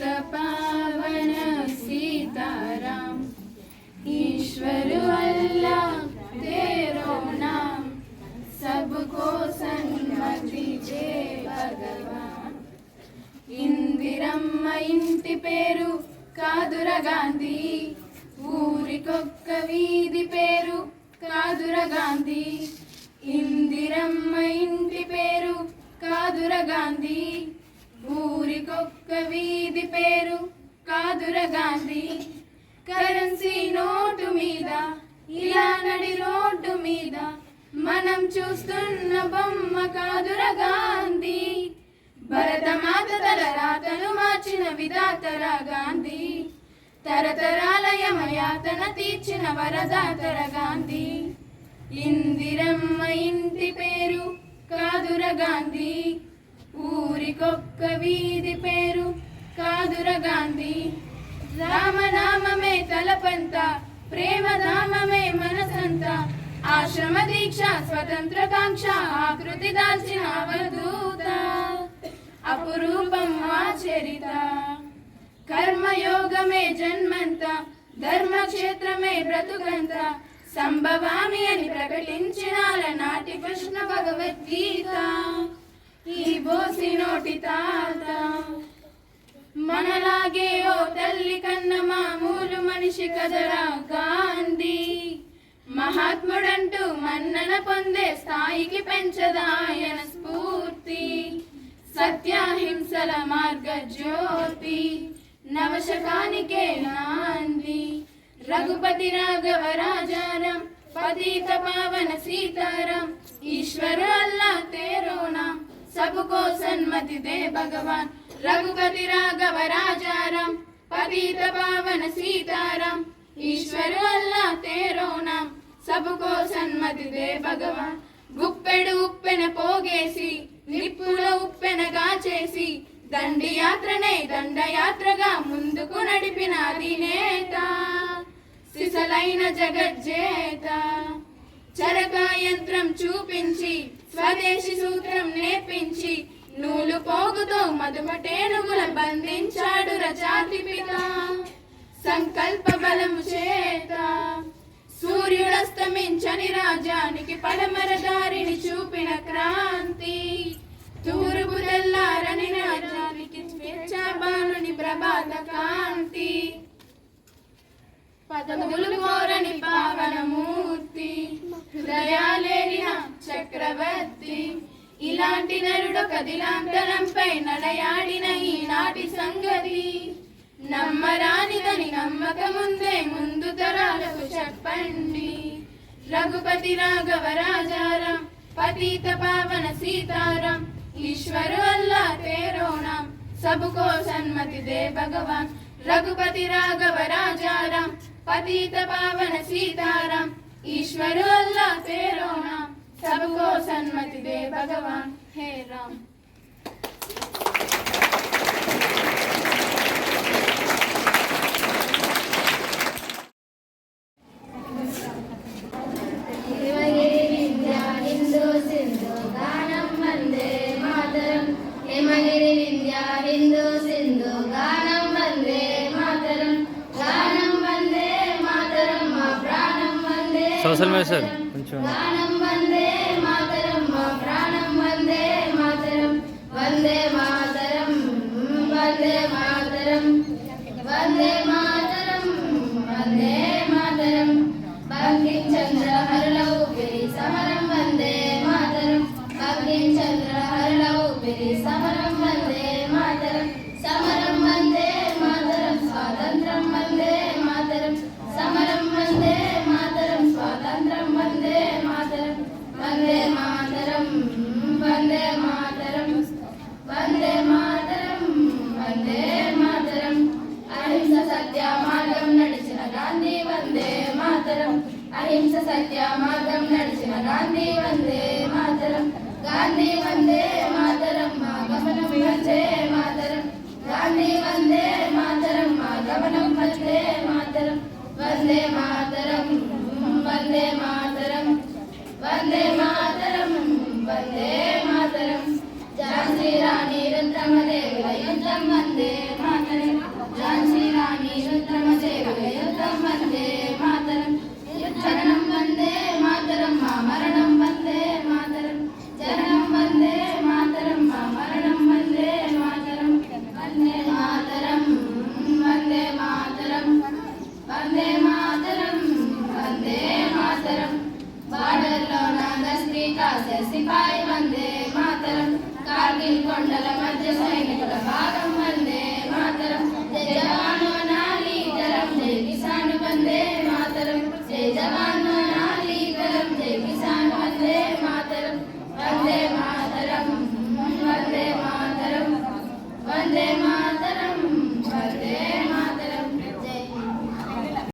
पतित पावन सीताराम ईश्वर अल्लाह तेरो नाम सबको सन्मति चे భగవాన్ ఇందిరమ్మ ఇంటి పేరు కాదుర గాంధీ ఊరికొక్క వీధి పేరు కాదుర గాంధీ ఇందిరమ్మ ఇంటి పేరు కాదుర గాంధీ ఊరికొక్క వీధి పేరు కాదుర గాంధీ. కరెన్సీ నోటు మీద ఇలా నడి రోడ్డు మీద మనం చూస్తున్న బొమ్మ కాదుర గాంధీ. భరతమాత తల రాతను మార్చిన విధాతర గాంధీ. తరతరాల యమయాతన తీర్చిన వరదాతర గాంధీ. ఇందిరమ్మ ఇంటి పేరు కాదుర గాంధీ. ఊరికొక్క వీధి పేరు కాదుర గాంధీ. రామనామమే తలపంత ప్రేమధామమే మనసంత. ఆశ్రమ దీక్ష స్వతంత్ర కాంక్ష ఆకృతి దాల్చిన అవధూత. అపురూపం మా చరిత కర్మయోగమే జన్మంత ధర్మక్షేత్రమే బ్రతుకంత. సంభవామి అని ప్రకటించినాల నాటి కృష్ణ భగవద్గీత. ఈ బోసి నోటి తాత. మనలాగే ఓ తల్లి కన్న మామూలు మనిషి కదరా గాంధీ. మహాత్ముడంటూ మన్నన పొందే స్థాయికి పెంచదాయన స్ఫూర్తి. సత్యాహింసల మార్గ జ్యోతి. నవశకానికే నాంది. రఘుపతి రాఘవ రాజారం పతిత పావన సీతారాం ఈశ్వర सबको सन्मति दे भगवान रघुपति राघव राजाराम पतित पावन सीताराम ईश्वर अल्लाह तेरो नाम सबको సన్మతి దే భగవాన్ గుప్పెడు ఉప్పెన పోగేసి నిప్పుల ఉప్పెనగా చేసి దండి యాత్రనే దండయాత్రగా ముందుకు నడిపిన అధినేత సిసలైన జగజ్జేత చరక యంత్రం చూపించి స్వదేశీ సూత్రం నేర్పించి నూలు పోగుతో మధుమటేనుగుల బంధించాడు రజాతి పిత. సంకల్ప బలము చేత సూర్యుడస్తమించని రాజానికి పడమర దారిని చూపిన క్రాంతి. తూరుపు తెల్లారని రాజానికి స్వేచ్ఛాబాలుని ప్రభాత కాంతి. పదములు కోరని పా ఇలాంటి నరుడు కదిలాంతరంపై నడయాడిన ఈనాటి సంగతి. నమ్మరానిదని నమ్మక ముందే ముందు తరాలకు చెప్పండి. రఘుపతి రాఘవ రాజారాం పతిత పావన సీతారాం ఈశ్వరు అల్లా తేరోనాం సబుకో సన్మతి దే భగవాన్. రఘుపతి రాఘవ రాజారాం పతిత పావన సీతారాం ఈశ్వరు అల్లా తేరోనాం सबको सन्मति दे भगवान हे राम ഹിന്ദു സിന്ധു ഗാനം വന്ദേ മാതരം ഗാനം വന്ദേ മാതരം മാ പ്രാണം വന്ദേ സോഷ്യൽ മീഡിയ ഗാനം വന്ദേ వందే మాతరం వందే మాతరం వందే మాతరం వందే మాతరం బంకిం చంద్ర హరళవు పిరి సమరం వందే మాతరం బంకిం అహింస సత్య మార్గం నడిచిన గాంధీ వందే మాతరం. గాంధీ వందే మాతరం మా గమనం వందే మాతరం. గాంధీ వందే మాతరం మా గమనం వందే మాతరం. వందే మాతరం వందే మాతరం. వందే మాతరం వందే మాతరం. ఝాన్సీ రాణి రుద్రమదేవుల యుద్ధం కొండల మధ్య సైనికుల భాగం